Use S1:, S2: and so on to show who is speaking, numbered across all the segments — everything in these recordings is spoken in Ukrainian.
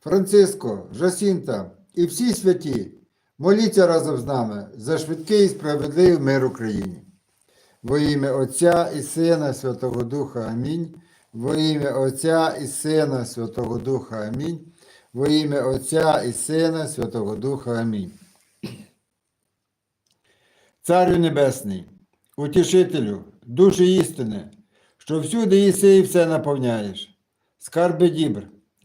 S1: Франциско, Жасінта і всі святі, моліться разом з нами за швидкий і справедливий мир Україні. Во ім'я Отця і Сина Святого Духа Амінь. Во ім'я Отця і Сина Святого Духа Амінь. Во ім'я Отця і Сина Святого Духа Амінь. Царю Небесний, утішителю, душі істини, що всюди їси і все наповняєш, скарби дібр,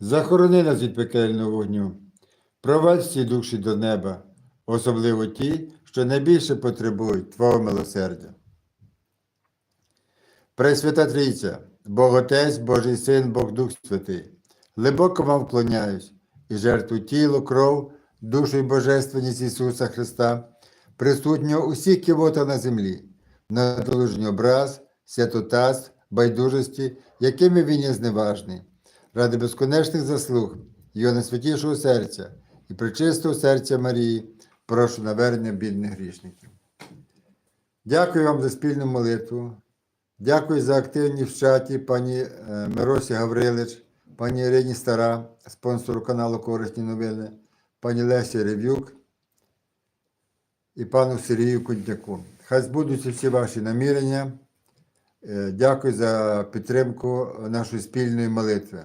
S1: захорони нас від пекельного вогню, провадь всі душі до неба, особливо ті, що найбільше потребують Твого милосердя. Пресвята Трійця, Бог Отець, Божий Син, Бог Дух Святий, глибоко вам вклоняюсь і жертву тіло, кров, душу і божественність Ісуса Христа, присутнього усіх кивота на землі, на долужній образ, святотаз, байдужості, якими він є зневажний, ради безконечних заслуг Його найсвятішого серця і причистого серця Марії, прошу навернення бідних грішників. Дякую вам за спільну молитву. Дякую за активність в чаті пані е, Миросі Гаврилич, пані Ірині Стара, спонсору каналу Корисні новини, пані Лесі Рев'юк і пану Сергію Кудняку. Хай збудуться всі ваші намірення. Е, Дякую за підтримку нашої спільної молитви.